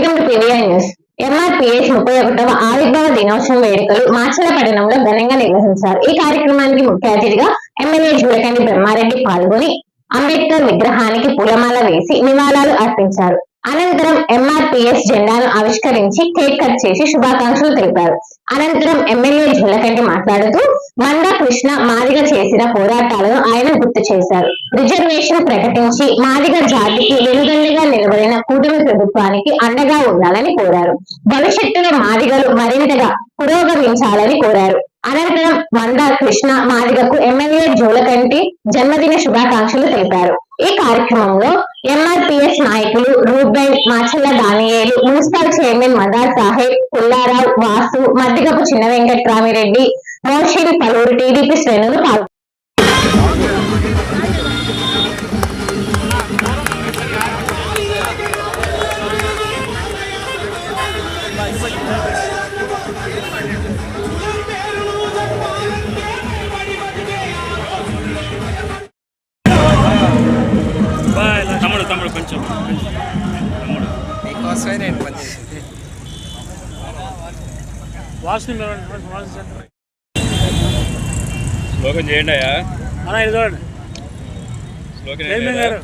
Welcome to PVR news MRPS ముప్పై ఒకటవ ఆవిర్భావ దినోత్సవం వేడుకలు మాచలపట్టణంలో ఘనంగా నిర్వహించారు. ఈ కార్యక్రమానికి ముఖ్య అతిథిగా ఎమ్మెల్యే జూలకండి బ్రహ్మారెడ్డి పాల్గొని అంబేద్కర్ విగ్రహానికి పూలమాల వేసి నివాళాలు అర్పించారు. అనంతరం ఎంఆర్పిఎస్ జెండాను ఆవిష్కరించి కేక్ కట్ చేసి శుభాకాంక్షలు తెలిపారు. అనంతరం ఎమ్మెల్యే జుల్లకంటి మాట్లాడుతూ మంద కృష్ణ మాదిగ చేసిన పోరాటాలను ఆయన గుర్తు చేశారు. రిజర్వేషన్ ప్రకటించి మాదిగ జాతికి వెనుదండగా నిలబడిన కూటమి ప్రభుత్వానికి అండగా ఉండాలని కోరారు. భవిష్యత్తులో మాదిగలు మరింతగా పురోగమించాలని కోరారు. అనంతరం మంద కృష్ణ మాదిగకు ఎమ్మెల్యే జోలకంటి జన్మదిన శుభాకాంక్షలు తెలిపారు. ఈ కార్యక్రమంలో ఎంఆర్పిఎస్ నాయకులు రూబెన్ మాచల్ల దానియేలు మున్సిపల్ చైర్మన్ మదార్ సాహెబ్ పుల్లారావు వాసు మద్దిగపు చిన్న వెంకట్రామిరెడ్డి మోషిని పలువురు టీడీపీ శ్రేణులు పాల్గొన్నారు వాసు వాసు సెంటర్. శ్లోకం చేయండి అయ్యా. చూడండి. శ్లోకం చైర్మన్ గారు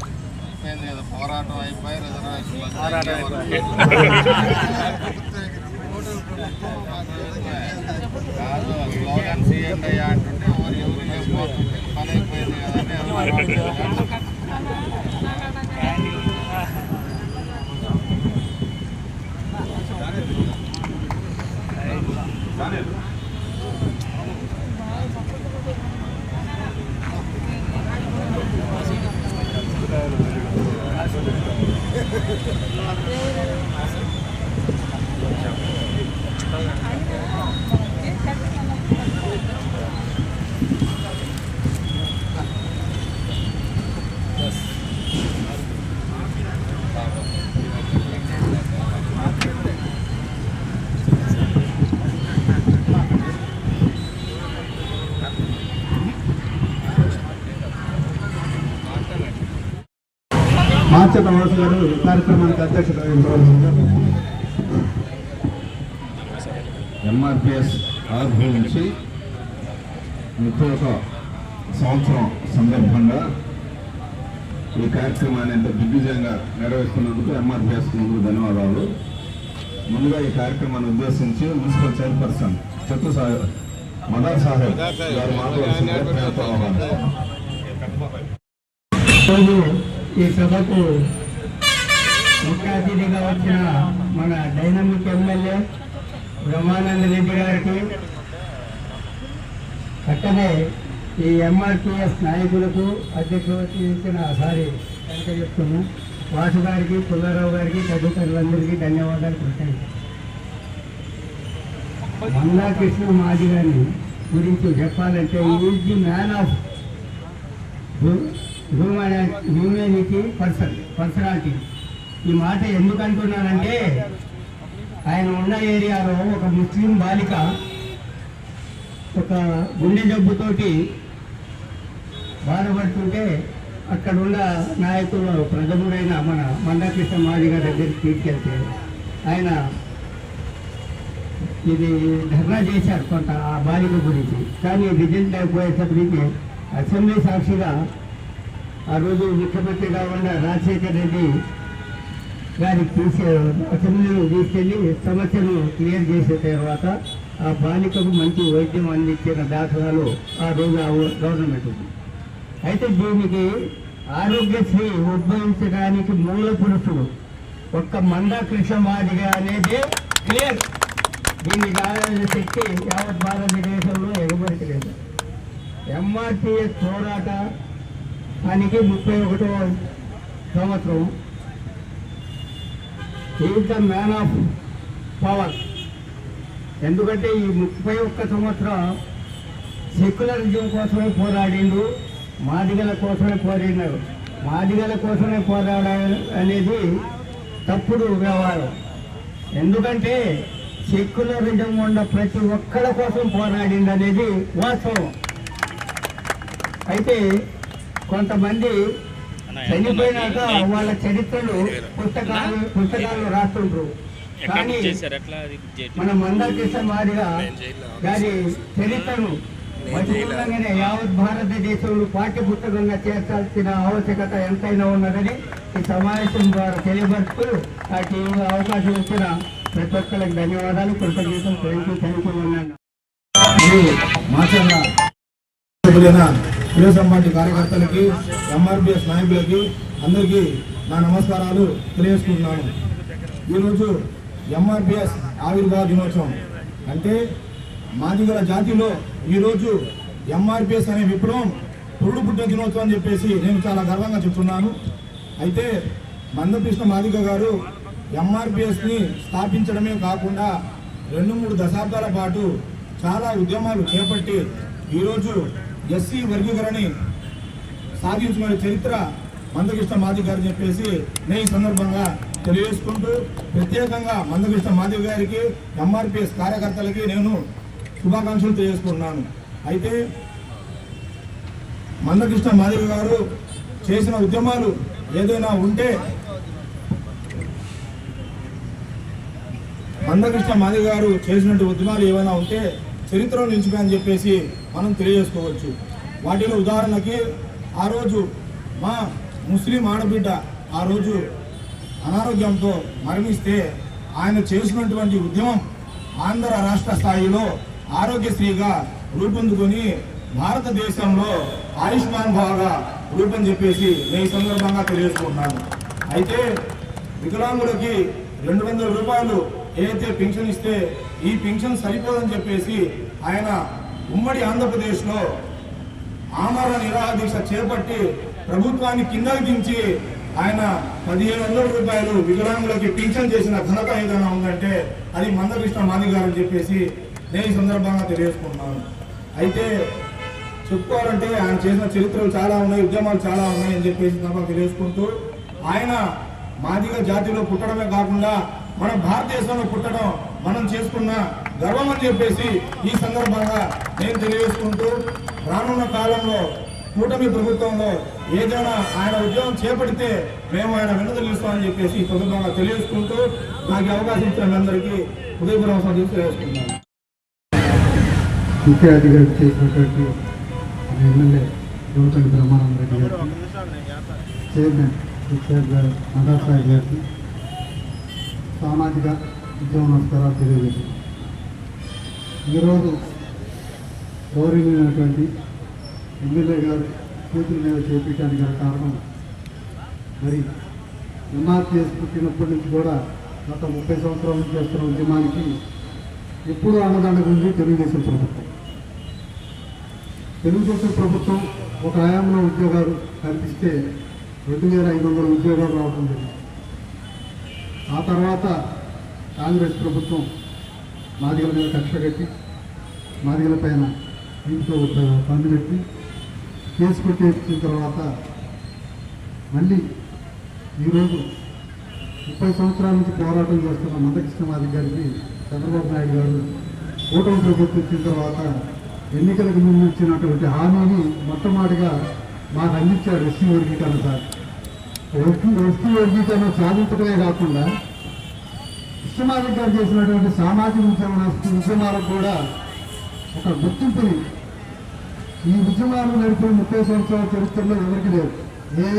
పోరాటం అయిపోయి రిజర్వేషన్ పోరాటం అయిపోయి. కాదు స్లోగన్స్ ఏంటి అయ్యా అంటుంటే ఎవరు ఎవరు లేకపోతుంటే పని అయిపోయింది కదా మార్చ శ్రీనివాస్ గారు కార్యక్రమానికి అధ్యక్షత ఎంఆర్పిఎస్ ఆవిర్భవించి ముప్పై ఒక సంవత్సరం సందర్భంగా ఈ కార్యక్రమాన్ని ఎంత దిగ్విజయంగా నిర్వహిస్తున్నందుకు ఎంఆర్పిఎస్ ముందు ధన్యవాదాలు. ముందుగా ఈ కార్యక్రమాన్ని ఉద్దేశించి మున్సిపల్ చైర్పర్సన్ చెట్టు సాహెబ్ మదార్ సాహెబ్ గారు మాట్లాడుతున్నారు ఈ సభకు ముఖ్య అతిథిగా వచ్చిన మన డైనమిక్ ఎమ్మెల్యే బ్రహ్మానంద రెడ్డి గారికి అట్టనే ఈ ఎంఆర్పిఎస్ నాయకులకు అధ్యక్షులు ఇచ్చిన సారి కనుక చెప్తున్నా వాసు గారికి పుల్లారావు గారికి తదితరులందరికీ ధన్యవాదాలు కృతజ్ఞతలు మందా కృష్ణ మాది గారిని గురించి చెప్పాలంటే is the man of humanity person personality. ఈ మాట ఎందుకు అంటున్నానంటే ఆయన ఉన్న ఏరియాలో ఒక ముస్లిం బాలిక ఒక గుండె జబ్బుతోటి బాధపడుతుంటే అక్కడున్న నాయకులు ప్రథముడైన మన మందకృష్ణ మాది గారి దగ్గరికి తీసుకెళ్తే ఆయన ఇది ధర్నా చేశారు కొంత ఆ బాలిక గురించి. కానీ రిజల్ట్ అయిపోయేటప్పటికి అసెంబ్లీ సాక్షిగా ఆ రోజు ముఖ్యమంత్రిగా ఉన్న రాజశేఖర రెడ్డి గారికి తీసే అసెంబ్లీలో తీసుకెళ్ళి సమస్యను క్లియర్ చేసిన తర్వాత ఆ బాలికకు మంచి వైద్యం అందించిన దాఖలాలు ఆ రోజు ఆ గవర్నమెంట్ అయితే దీనికి ఆరోగ్యశ్రీ ఉద్భవించడానికి మూల పురుషుడు ఒక్క మందా కృష్ణమాదిగా అనేది క్లియర్. దీన్ని కావాల్సిన శక్తి యావత్ భారతదేశంలో ఎగబడతలేదు ఎంఆర్టీఎస్ పోరాటానికి ముప్పై ఒకటో సంవత్సరం. Is the man of power ఎందుకంటే ఈ ముప్పై ఒక్క సంవత్సరం సెక్యులరిజం కోసమే పోరాడిండు మాదిగల కోసమే పోరాడినారు మాదిగల కోసమే పోరాడారు అనేది తప్పుడు వ్యవహారం. ఎందుకంటే సెక్యులరిజం ఉన్న ప్రతి ఒక్కళ్ళ కోసం పోరాడింది అనేది వాస్తవం. అయితే కొంతమంది చనిపోయినాక వాళ్ళ చరిత్రలు పుస్తకాలు పుస్తకాలు రాస్తుండ్రు. కానీ మన మందకృష్ణ మాదిగా గారి చరిత్రను బతికుండగానే యావత్ భారతదేశంలో పాఠ్య పుస్తకంగా చేర్చాల్సిన ఆవశ్యకత ఎంతైనా ఉన్నదని ఈ సమావేశం ద్వారా తెలియపరుస్తూ నాకు ఈ అవకాశం ఇచ్చిన ప్రతి ఒక్కరికి ధన్యవాదాలు. కృతజ్ఞతలు. థ్యాంక్ యూ థ్యాంక్ సభ్యులైన తెలుగుదేశం పార్టీ కార్యకర్తలకి ఎంఆర్పిఎస్ నాయకులకి అందరికీ నా నమస్కారాలు తెలియజేసుకుంటున్నాను. ఈరోజు ఎంఆర్పిఎస్ ఆవిర్భావ దినోత్సవం. అంటే మాదిగల జాతిలో ఈరోజు ఎంఆర్పిఎస్ అనే విప్లవం పురుడు పుట్టిన దినోత్సవం అని చెప్పేసి నేను చాలా గర్వంగా చెప్తున్నాను. అయితే మందకృష్ణ మాదిగ గారు ఎంఆర్పిఎస్ని స్థాపించడమే కాకుండా రెండు మూడు దశాబ్దాల పాటు చాలా ఉద్యమాలు చేపట్టి ఈరోజు ఎస్సీ వర్గీకరణని సాధించుకునే చరిత్ర మందకృష్ణ మాధవ్ గారు చెప్పేసి నేను ఈ సందర్భంగా తెలియజేసుకుంటూ ప్రత్యేకంగా మందకృష్ణ మాధవ్ గారికి ఎంఆర్పిఎస్ కార్యకర్తలకి నేను శుభాకాంక్షలు తెలియజేసుకుంటున్నాను. అయితే మందకృష్ణ మాధవ్ గారు చేసిన ఉద్యమాలు ఏదైనా ఉంటే మందకృష్ణ మాది గారు చేసినటువంటి ఉద్యమాలు ఏమైనా ఉంటే చరిత్రలో నిలిచిపోయని చెప్పేసి మనం తెలియజేసుకోవచ్చు. వాటిలో ఉదాహరణకి ఆ రోజు మా ముస్లిం ఆడబిడ్డ ఆ రోజు అనారోగ్యంతో మరణిస్తే ఆయన చేసినటువంటి ఉద్యమం ఆంధ్ర రాష్ట్ర స్థాయిలో ఆరోగ్యశ్రీగా రూపొందుకొని భారతదేశంలో ఆయుష్మాన్ భాగా రూపం చెప్పేసి నేను ఈ సందర్భంగా తెలియజేసుకుంటున్నాను. అయితే వికలాంగులకి రెండు వందల రూపాయలు ఏదైతే పింఛన్ ఇస్తే ఈ పింఛన్ సరిపోదని చెప్పేసి ఆయన ఉమ్మడి ఆంధ్రప్రదేశ్లో ఆమర నిరాహార దీక్ష చేపట్టి ప్రభుత్వాన్ని కిందకి దించి ఆయన పదిహేను వందల రూపాయలు వికలాంగులకి పింఛన్ చేసిన ఘనత ఏదైనా ఉందంటే అది మందకృష్ణ మాది గారు అని చెప్పేసి నేను ఈ సందర్భంగా తెలియజేసుకుంటున్నాను. అయితే చెప్పుకోవాలంటే ఆయన చేసిన చరిత్రలు చాలా ఉన్నాయి ఉద్యమాలు చాలా ఉన్నాయి అని చెప్పేసి తప్ప తెలియజేసుకుంటూ ఆయన మాదిగ జాతిలో పుట్టడమే కాకుండా మన భారతదేశంలో పుట్టడం మనం చేసుకున్న గర్వం అని చెప్పేసి ఈ సందర్భంగా నేను తెలియజేసుకుంటూ రానున్న కాలంలో కూటమి ప్రభుత్వంలో ఏదైనా ఆయన ఉద్యోగం చేపడితే మేము ఆయన వెనుదలిస్తామని చెప్పేసి ఈ సందర్భంగా తెలియజేసుకుంటూ నాకు అవకాశం ఇచ్చిన అందరికీ హృదయపూర్వక తెలియజేసుకున్నాను ముఖ్య అతిథిగా చేసినటువంటి ఎమ్మెల్యే యువతని బ్రహ్మానంద రెడ్డి గారు చైర్మన్ హెచ్ఆర్ గారు మదాసాయి గారికి సామాజిక ఉద్యమ నమస్కారాలు తెలియజేశారు ఈరోజు గౌరవమైనటువంటి ఎమ్మెల్యే గారు కూతురు మీద చేపించడానికి గల కారణం. మరి ఎంఆర్పిఎస్ పుట్టినప్పటి నుంచి కూడా గత ముప్పై సంవత్సరాల నుంచి చేస్తున్న ఉద్యమానికి ఎప్పుడూ అన్నదండగా ఉంది తెలుగుదేశం ప్రభుత్వం. తెలుగుదేశం ప్రభుత్వం ఒక హయాంలో ఉద్యోగాలు కల్పిస్తే రెండు వేల ఐదు వందల ఉద్యోగాలు రావడం జరిగింది. ఆ తర్వాత కాంగ్రెస్ ప్రభుత్వం మాదిగల మీద కక్ష కట్టి మాదిగల పైన ఇంట్లో ఒక పన్ను పెట్టి కేసు పెట్టిన తర్వాత మళ్ళీ ఈరోజు ముప్పై సంవత్సరాల నుంచి పోరాటం చేస్తున్న మందకృష్ణ మాదిగ గారికి చంద్రబాబు నాయుడు గారు కూటమి ప్రభుత్వం వచ్చిన తర్వాత ఎన్నికలకు ముందు ఇచ్చినటువంటి హామీని మొట్టమొదటిగా మాకు అందించారు ఎస్సీ వర్గీకరణ సార్. ఎస్సీ ఎస్సీ వర్గీకరణ సాధించడమే కాకుండా ఇష్టమాదిక గారు చేసినటువంటి సామాజిక ఉద్యమ ఉద్యమాలకు కూడా ఒక గుర్తింపుని ఈ ఉద్యమాలు నడిపే ముప్పై సంవత్సరాల చరిత్రలో ఎవరికి లేదు. ఏ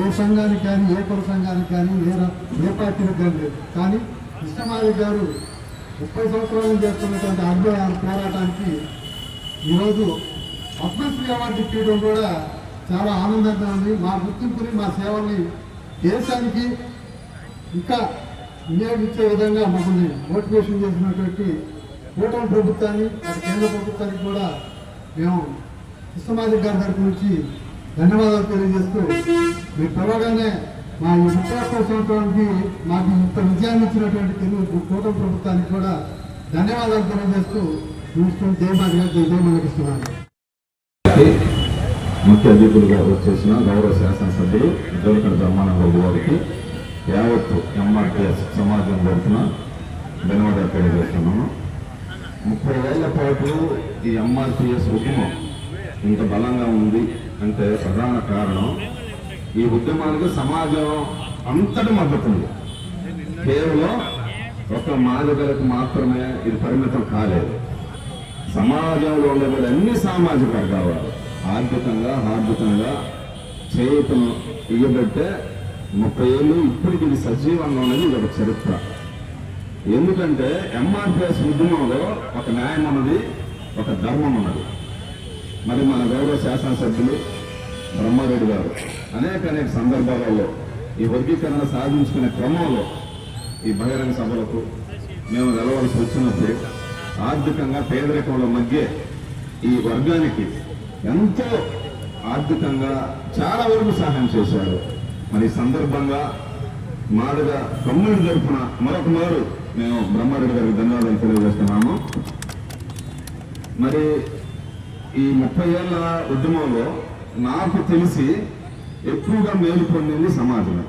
ఏ సంఘానికి కానీ ఏ కుల సంఘానికి కానీ ఏ ఏ పార్టీలకు కానీ లేదు. కానీ ఇష్టమాది గారు ముప్పై సంవత్సరాలు చేస్తున్నటువంటి ఆందోళన పోరాటానికి ఈరోజు పద్మశ్రీ అవార్డు ఇవ్వడం కూడా చాలా ఆనందంగా ఉంది. మా గుర్తింపుని మా సేవల్ని దేశానికి ఇంకా వినియోగించే విధంగా మమ్మల్ని మోటివేషన్ చేసినటువంటి కూటమి ప్రభుత్వాన్ని అటు కేంద్ర ప్రభుత్వానికి కూడా మేము కృష్ణమాదిక్ గారి తరపు నుంచి ధన్యవాదాలు తెలియజేస్తూ మీరు త్వరగానే మా ఈ ముప్పై సంవత్సరానికి మాకు ఇంత విజయాన్ని ఇచ్చినటువంటి తెలుగు కూటమి ప్రభుత్వానికి కూడా ధన్యవాదాలు తెలియజేస్తూ చూస్తూ జయమాది గారు ముఖ్య అతిథులుగా వచ్చేసిన గౌరవ శాసనసభ్యులు జోలకండ బ్రహ్మానంద గారికి యావత్తు ఎంఆర్టీఎస్ సమాజం తరఫున ధన్యవాదాలు తెలియజేస్తున్నాను. ముప్పై ఏళ్ళ పాటు ఈ ఎంఆర్టీఎస్ ఉద్యమం ఇంత బలంగా ఉంది అంటే ప్రధాన కారణం ఈ ఉద్యమానికి సమాజం అంతటి మద్దతు ఉంది. కేవలం ఒక మాదిగలకు మాత్రమే ఇది పరిమితం కాలేదు. సమాజంలో ఉండే అన్ని సామాజిక వర్గాలు. ఆర్థికంగా ఆర్థికంగా చేతులు ఇయ్యబట్టే ముప్పై ఏళ్ళు ఇప్పటికి ఇది సజీవంగా ఉన్నది ఇది ఒక చరిత్ర. ఎందుకంటే ఎంఆర్పిఎస్ ఉద్యమంలో ఒక న్యాయం ఉన్నది ఒక ధర్మం ఉన్నది. మరి మన గౌరవ శాసనసభ్యులు బ్రహ్మారెడ్డి గారు అనేక అనేక సందర్భాలలో ఈ వర్గీకరణ సాధించుకునే క్రమంలో ఈ బహిరంగ సభలకు మేము వెళ్ళవలసి వచ్చినప్పుడు ఆర్థికంగా పేదరికంలో మధ్య ఈ వర్గానికి ఎంతో ఆర్థికంగా చాలా వరకు సహాయం చేశారు. మరి సందర్భంగా మాదిగా కమ్యూనిటీ తరఫున మరొక మారు మేము బ్రహ్మారెడ్డి గారికి ధన్యవాదాలు తెలియజేస్తున్నాము. మరి ఈ ముప్పై ఏళ్ళ ఉద్యమంలో నాకు తెలిసి ఎక్కువగా మేలు పొందింది సమాజమే.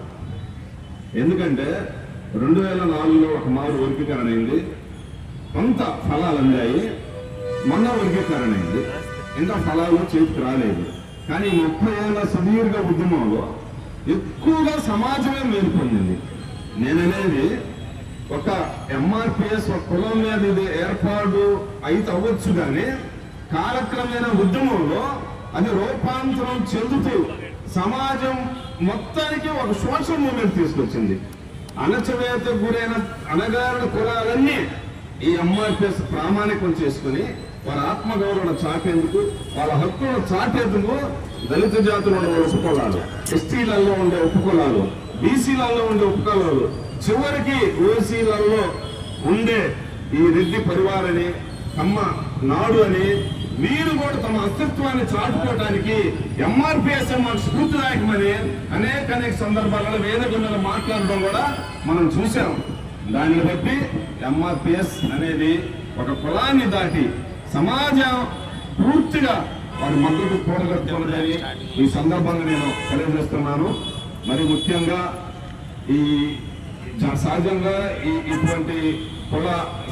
ఎందుకంటే రెండు వేల నాలుగులో ఒక మారు వర్గీకరణ అయింది. కొంత ఫలాలు అందాయి మొన్న వర్గీకరణ అయింది. ఇంకా ఫలాలు చేతికి రాలేదు. కానీ ముప్పై ఏళ్ళ సుదీర్ఘ ఉద్యమంలో ఎక్కువగా సమాజమే మేలు పొందింది. నేననేది ఒక ఎంఆర్పిఎస్ ఒక కులం మీద ఇది ఏర్పాటు అయితే అవ్వచ్చు కానీ కాలక్రమేణ ఉద్యమంలో అది రూపాంతరం చెందుతూ సమాజం మొత్తానికి ఒక సోషల్ మూమెంట్ తీసుకొచ్చింది. అణచవేత గురైన అణగారిన కులాలన్నీ ఈ ఎంఆర్పిఎస్ ప్రామాణికం చేసుకుని వారి ఆత్మగౌరవం చాటేందుకు వాళ్ళ హక్కులను చాటేందుకు దళిత జాతులు ఉండే ఉపకులాలు ఎస్టీలలో ఉండే ఉపకులాలు బీసీలలో ఉండే ఉపకులాలు చివరికి ఓసీలలో ఉండే ఈ రెడ్డి పరివారని అమ్మ నాడు అని వీరు కూడా తమ అస్తిత్వాన్ని చాటుకోవడానికి ఎంఆర్పిఎస్ మన స్ఫూర్తిదాయకమని అనేక అనేక సందర్భాలలో వేదిక మీద మాట్లాడడం కూడా మనం చూసాం దాన్ని బట్టి ఎంఆర్పిఎస్ అనేది ఒక కులాన్ని దాటి సమాజం పూర్తిగా వారి మద్దతు కూడగట్టుకున్నదని ఈ సందర్భంగా నేను తెలియజేస్తున్నాను. మరి ముఖ్యంగా ఈ సహజంగా ఈ ఇటువంటి కుల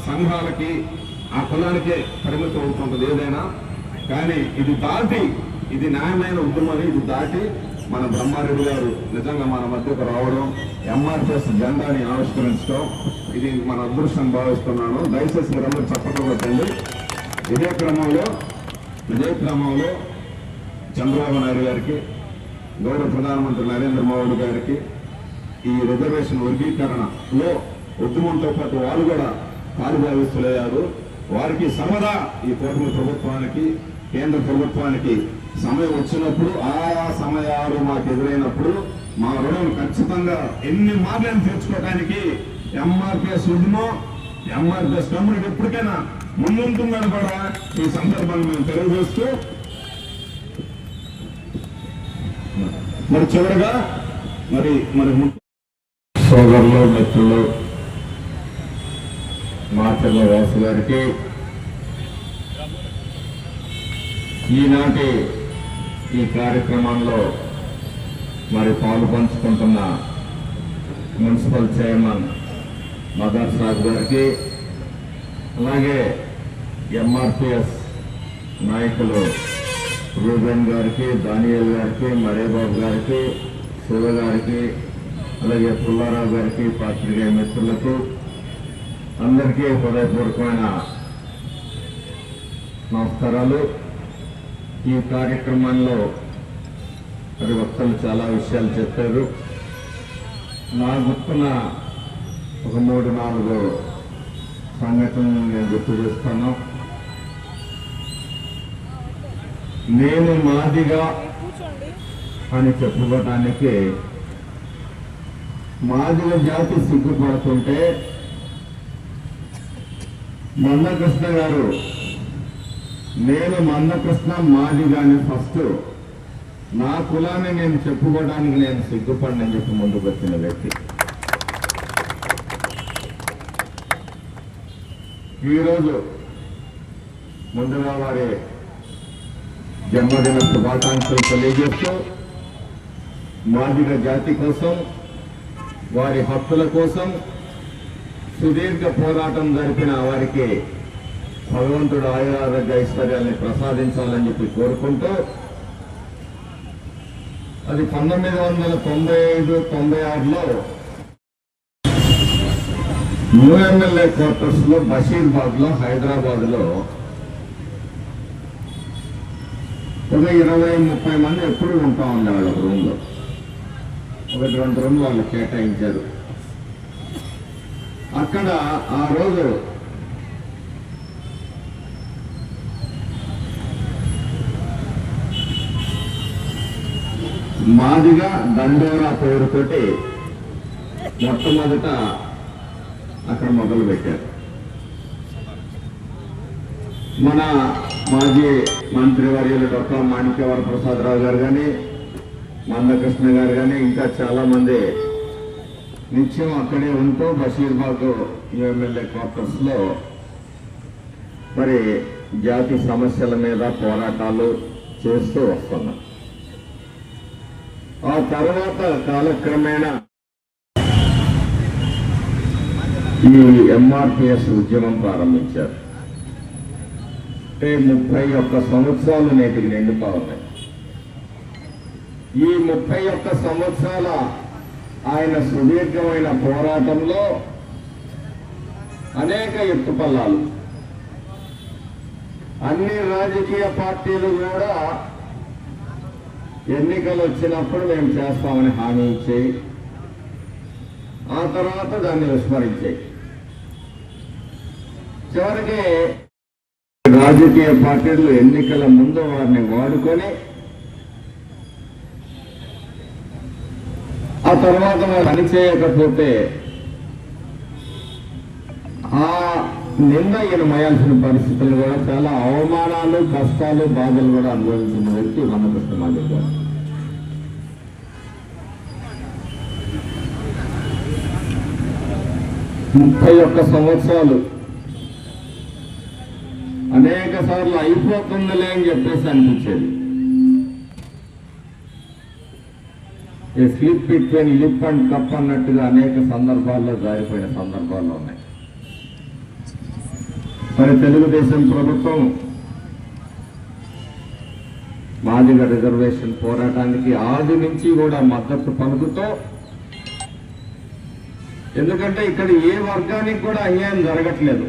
సంఘాలకి ఆ కులానికే పరిమితం అవుతుంటుంది ఏదైనా. కానీ ఇది దాటి ఇది న్యాయమైన ఉద్యమం ఇది దాటి మన బ్రహ్మారెడ్డి గారు నిజంగా మన మధ్యకు రావడం ఎంఆర్పిఎస్ జెండాని ఆవిష్కరించడం ఇది మన అదృష్టం భావిస్తున్నాను. దయచేసి మీరందరూ చెప్పట్లు కొట్టండి. ఇదే క్రమంలో ఇదే క్రమంలో చంద్రబాబు నాయుడు గారికి గౌరవ ప్రధానమంత్రి నరేంద్ర మోడీ గారికి ఈ రిజర్వేషన్ వర్గీకరణలో ఉద్యమంతో పాటు వారు కూడా పాలుభావిస్తులయ్యారు వారికి సర్వదా ఈ కూటమి ప్రభుత్వానికి కేంద్ర ప్రభుత్వానికి సమయం వచ్చినప్పుడు ఆ సమయాలు మాకు ఎదురైనప్పుడు మా రుణం ఖచ్చితంగా ఎన్ని మార్లను తీర్చుకోవడానికి ఎంఆర్పిఎస్ ఉద్యమం ఎంఆర్పిఎస్ కమ్యూనిటీ ఎప్పటికైనా ముందుంటుందని కూడా ఈ సందర్భంగా మేము తెలియజేస్తూ మరి చివరిగా మరి మరి సోదరులు మిత్రులు మాచర్ల వ్యాసు గారికి ఈనాటి ఈ కార్యక్రమంలో మరి పాలు పంచుకుంటున్న మున్సిపల్ చైర్మన్ మదర్స్ రాజు గారికి అలాగే ఎంఆర్పిఎస్ నాయకులు రూబెన్ గారికి దానియల్ గారికి మరేబాబు గారికి శివ గారికి అలాగే పుల్లారావు గారికి పాత్రికేయ మిత్రులకు అందరికీ హృదయపూర్వకమైన నమస్కారాలు. ఈ కార్యక్రమంలో మరి వక్తలు చాలా విషయాలు చెప్పారు. నా గుర్తున ఒక మూడు నాలుగు సంఘటనలు నేను గుర్తు చేస్తాను. నేను మాదిగా అని చెప్పుకోవటానికి మాదిగ జాతి సిగ్గుపడుతుంటే మందకృష్ణ గారు నేను మందకృష్ణ మాదిగాని ఫస్ట్. నా కులాన్ని నేను చెప్పుకోవడానికి నేను సిగ్గుపడినని చెప్పి ముందుకు వచ్చిన వ్యక్తి. ఈరోజు ముందుగా వారి జన్మదిన శుభాకాంక్షలు తెలియజేస్తూ మాదిగ జాతి కోసం వారి హక్కుల కోసం సుదీర్ఘ పోరాటం జరిపిన వారికి భగవంతుడు ఆయురారోగ్య ఐశ్వర్యాన్ని ప్రసాదించాలని చెప్పి కోరుకుంటూ అది పంతొమ్మిది వందల తొంభై ఐదు తొంభై ఆరులో న్యూ ఎమ్మెల్యే క్వార్టర్స్లో బషీర్బాద్లో హైదరాబాద్లో ఒక ఇరవై ముప్పై మంది ఎప్పుడు ఉంటా ఉండేవాళ్ళు ఒక రూమ్లో. ఒకటి రెండు రూమ్లు వాళ్ళు కేటాయించారు. అక్కడ ఆ రోజు మాదిగా దండోరా పేరుతోటి మొట్టమొదట అక్కడ మొదలు పెట్టారు మన మాజీ మంత్రివర్యులు డాక్టర్ మాణిక్యవర ప్రసాదరావు గారు కానీ మందకృష్ణ గారు కానీ ఇంకా చాలామంది నిత్యం అక్కడే ఉంటూ బషీర్బాగ్ ఎమ్మెల్యే క్వార్టర్స్లో మరి జాతి సమస్యల మీద పోరాటాలు చేస్తూ వస్తున్నాం. ఆ తర్వాత కాలక్రమేణా ఈ ఎంఆర్పిఎస్ ఉద్యమం ప్రారంభించారు. అంటే ముప్పై ఒక్క సంవత్సరాలు నేటికి నిండుతా ఉన్నాయి ఈ ముప్పై ఒక్క సంవత్సరాల ఆయన సుదీర్ఘమైన పోరాటంలో అనేక ఎత్తుపల్లాలు అన్ని రాజకీయ పార్టీలు కూడా ఎన్నికలు వచ్చినప్పుడు మేము చేస్తామని హామీ ఇచ్చాయి ఆ తర్వాత దాన్ని విస్మరించాయి. చివరికి రాజకీయ పార్టీలు ఎన్నికల ముందు వారిని వాడుకొని ఆ తర్వాత వారు పని చేయకపోతే ఆ నింద ఈయన పరిస్థితులు కూడా చాలా అవమానాలు కష్టాలు బాధలు కూడా అనుభవించిన వ్యక్తి మనకృష్ణ మాదిరి గారు. ముప్పై ఒక్క సంవత్సరాలు అనేక సార్లు అయిపోతుందిలే అని చెప్పేసి అనిపించేది. A slip between lip and cup అన్నట్టుగా అనేక సందర్భాల్లో జారిపోయిన సందర్భాలు ఉన్నాయి. మరి తెలుగుదేశం ప్రభుత్వం మాదిగ రిజర్వేషన్ పోరాటానికి ఆది నుంచి కూడా మద్దతు పలుకుతో ఎందుకంటే ఇక్కడ ఏ వర్గానికి కూడా అన్యాయం జరగట్లేదు.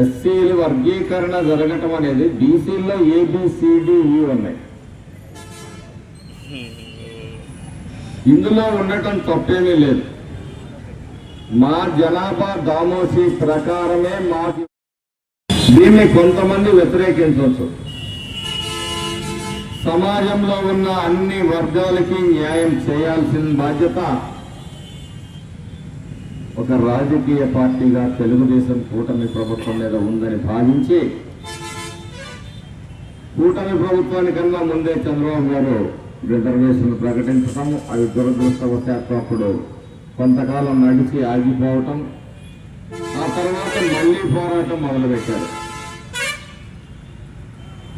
ఎస్సీలు వర్గీకరణ జరగటం అనేది బీసీల్లో ఏబిసిడిఈ ఉన్నాయి. ఇందులో ఉండటం తప్పేమీ లేదు. మా జనాభా దామోసి ప్రకారమే మా దీన్ని కొంతమంది వ్యతిరేకించవచ్చు. సమాజంలో ఉన్న అన్ని వర్గాలకి న్యాయం చేయాల్సిన బాధ్యత ఒక రాజకీయ పార్టీగా తెలుగుదేశం కూటమి ప్రభుత్వం మీద ఉందని భావించి కూటమి ప్రభుత్వానికన్నా ముందే చంద్రబాబు గారు రిజర్వేషన్ ప్రకటించడం అవి దురదృష్టవశాత్తు అప్పుడు కొంతకాలం నడిచి ఆగిపోవటం ఆ తర్వాత మళ్ళీ పోరాటం మొదలుపెట్టారు.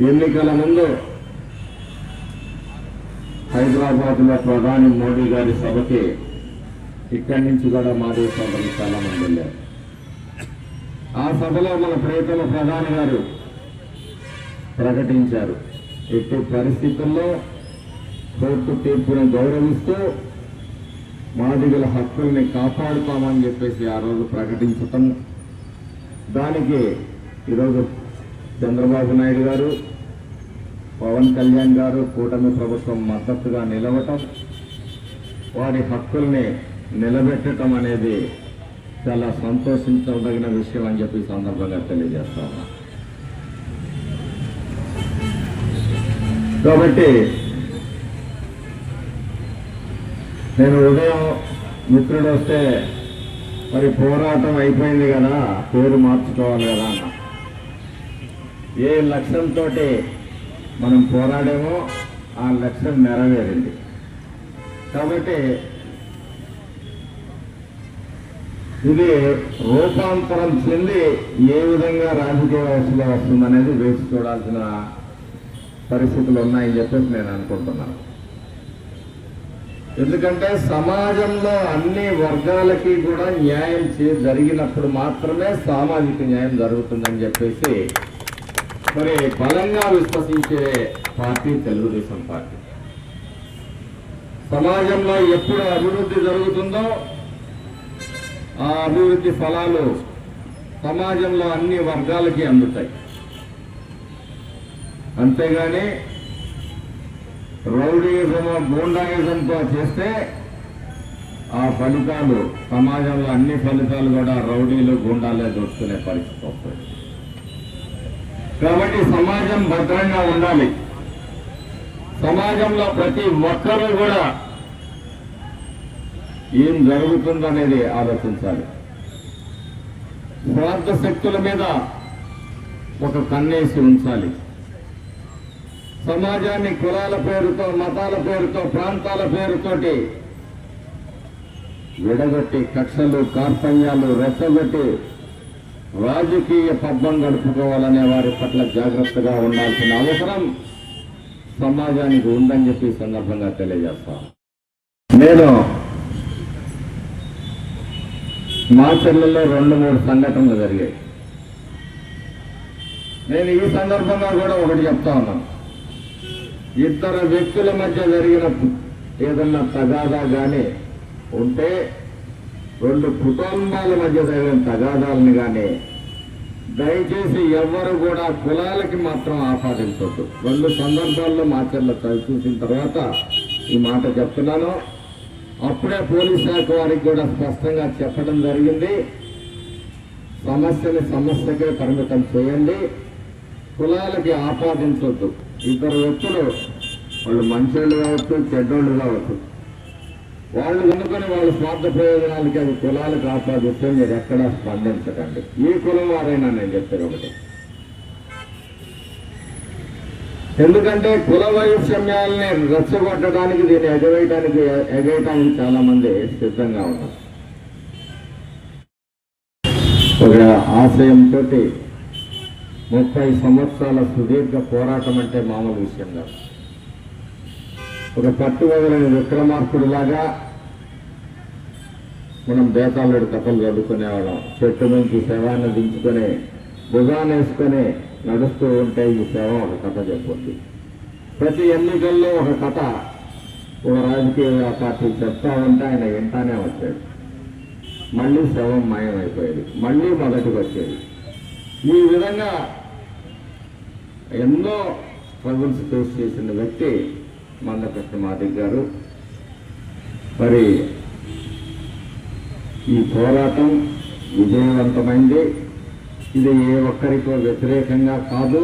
ఎన్నికల ముందు హైదరాబాద్లో ప్రధాని మోడీ గారి సభకి ఇక్కడి నుంచి కూడా మాధవ సభలు చాలా మంది వెళ్ళారు ఆ సభలో మన ప్రియతమ ప్రధాని గారు ప్రకటించారు. ఎట్టి పరిస్థితుల్లో కోర్టు తీర్పును గౌరవిస్తూ మాదిగల హక్కుల్ని కాపాడుతామని చెప్పేసి ఆ రోజు ప్రకటించటం. దానికి ఈరోజు చంద్రబాబు నాయుడు గారు పవన్ కళ్యాణ్ గారు కూటమి ప్రభుత్వం మద్దతుగా నిలవటం వారి హక్కుల్ని నిలబెట్టడం అనేది చాలా సంతోషించదగిన విషయం అని చెప్పి సందర్భంగా తెలియజేస్తా కాబట్టి నేను ఉదయం మిత్రుడు వస్తే మరి పోరాటం అయిపోయింది కదా పేరు మార్చుకోవాలి కదా అన్న. ఏ లక్ష్యంతో మనం పోరాడేమో ఆ లక్ష్యం నెరవేరింది. కాబట్టి ఇది రూపాంతరం చెంది ఏ విధంగా రాజకీయ వ్యవస్థలో వస్తుందనేది వేసి చూడాల్సిన పరిస్థితులు ఉన్నాయని చెప్పేసి నేను అనుకుంటున్నాను. ఎందుకంటే సమాజంలో అన్ని వర్గాలకి కూడా న్యాయం చే జరిగినప్పుడు మాత్రమే సామాజిక న్యాయం జరుగుతుందని చెప్పేసి మరి బలంగా విశ్వసించే పార్టీ తెలుగుదేశం పార్టీ. సమాజంలో ఎప్పుడు అభివృద్ధి జరుగుతుందో ఆ అభివృద్ధి ఫలాలు సమాజంలో అన్ని వర్గాలకి అందుతాయి. అంతేగాని రౌడీయిజం గూండాయిజంతో చేస్తే ఆ ఫలితాలు సమాజంలో అన్ని ఫలితాలు కూడా రౌడీలు గూండాలే దొరుకుతునే పరిస్థితి వస్తుంది. కాబట్టి సమాజం భద్రంగా ఉండాలి. సమాజంలో ప్రతి ఒక్కరూ కూడా ఏం జరుగుతుందనేది ఆలోచించాలి. స్వార్థ శక్తుల మీద ఒక కన్నేసి ఉంచాలి. సమాజాన్ని కులాల పేరుతో మతాల పేరుతో ప్రాంతాల పేరుతోటి విడగొట్టి కక్షలు కార్పణ్యాలు రెచ్చగొట్టి రాజకీయ పబ్బం గడుపుకోవాలనే వారి పట్ల జాగ్రత్తగా ఉండాల్సిన అవసరం సమాజానికి ఉందని చెప్పి సందర్భంగా తెలియజేస్తాను. నేను మా చెల్లెల్లో రెండు మూడు సంఘటనలు జరిగాయి. నేను ఈ సందర్భంగా కూడా ఒకటి చెప్తా ఉన్నాను ఇద్దరు వ్యక్తుల మధ్య జరిగిన ఏదన్నా తగాదా కానీ ఉంటే రెండు కుటుంబాల మధ్య జరిగిన తగాదాలను కానీ దయచేసి ఎవ్వరు కూడా కులాలకి మాత్రం ఆపాదించవద్దు రెండు సందర్భాల్లో మాచర్ల చూసిన తర్వాత ఈ మాట చెప్తున్నాను. అప్పుడే పోలీస్ శాఖ వారికి కూడా స్పష్టంగా చెప్పడం జరిగింది. సమస్యని సమస్యకే పరిమితం చేయండి. కులాలకి ఆపాదించవద్దు ఇద్దరు వ్యక్తులు వాళ్ళు మంచోళ్ళు కావచ్చు చెడ్డోళ్ళు కావచ్చు. వాళ్ళు కనుకొని వాళ్ళ స్వార్థ ప్రయోజనాలకి అది కులాలకు ఆపాదిస్తే మీరు ఎక్కడా స్పందించకండి. ఏ కులం వారైనా నేను చెప్పారు ఒకటి. ఎందుకంటే కుల వైషమ్యాలని రెచ్చగొట్టడానికి దీన్ని ఎగవేయటానికి ఎగేయటానికి చాలా మంది సిద్ధంగా ఉన్నారు. ఒక ఆశయంతో ముప్పై సంవత్సరాల సుదీర్ఘ పోరాటం అంటే మామూలు విషయం కాదు. ఒక పట్టు వదలని విక్రమార్కుడిలాగా మనం బేతాళుడు కథలు చదువుకునేవాళ్ళం. చెట్టు నుంచి శవాన్ని దించుకొని భుజాన్ని వేసుకొని నడుస్తూ ఉంటే ఈ శవం ఒక కథ చెప్పొచ్చు. ప్రతి ఎన్నికల్లో ఒక కథ ఒక రాజకీయ పార్టీ చెప్తా ఉంటే ఆయన వింటానే వచ్చాడు. మళ్ళీ శవం మాయమైపోయేది. మళ్ళీ మొదటికి వచ్చేది ఈ విధంగా ఎన్నో స్ట్రగుల్స్ ఫేస్ చేసిన వ్యక్తి మందకృష్ణ మాదిక్ గారు. మరి ఈ పోరాటం విజయవంతమైంది. ఇది ఏ ఒక్కరికో వ్యతిరేకంగా కాదు.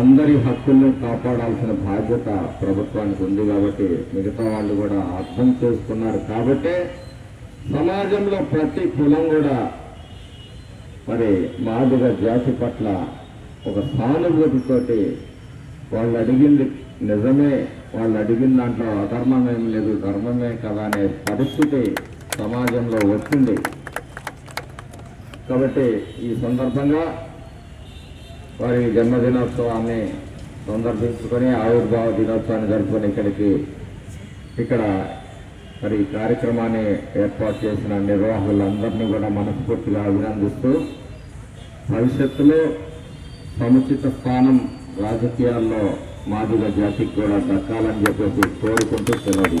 అందరి హక్కుల్ని కాపాడాల్సిన బాధ్యత ప్రభుత్వానికి ఉంది కాబట్టి మిగతా వాళ్ళు కూడా అర్థం చేసుకున్నారు కాబట్టే సమాజంలో ప్రతి కులం కూడా మరి మాదిగ జాతి పట్ల ఒక సానుభూతితోటి వాళ్ళు అడిగింది నిజమే వాళ్ళు అడిగిన దాంట్లో అధర్మమేం లేదు ధర్మమే కదా అనే పరిస్థితి సమాజంలో వచ్చింది. కాబట్టి ఈ సందర్భంగా వారి జన్మదినోత్సవాన్ని సందర్భించుకొని ఆవిర్భావ దినోత్సవాన్ని జరుపుకొని ఇక్కడికి ఇక్కడ మరి ఈ కార్యక్రమాన్ని ఏర్పాటు చేసిన నిర్వాహకులందరినీ కూడా మనస్ఫూర్తిగా అభినందిస్తూ భవిష్యత్తులో సముచిత స్థానం రాజకీయాల్లో మాదిగ జాతికి కూడా దక్కాలని చెప్పేసి కోరుకుంటూ సెలవు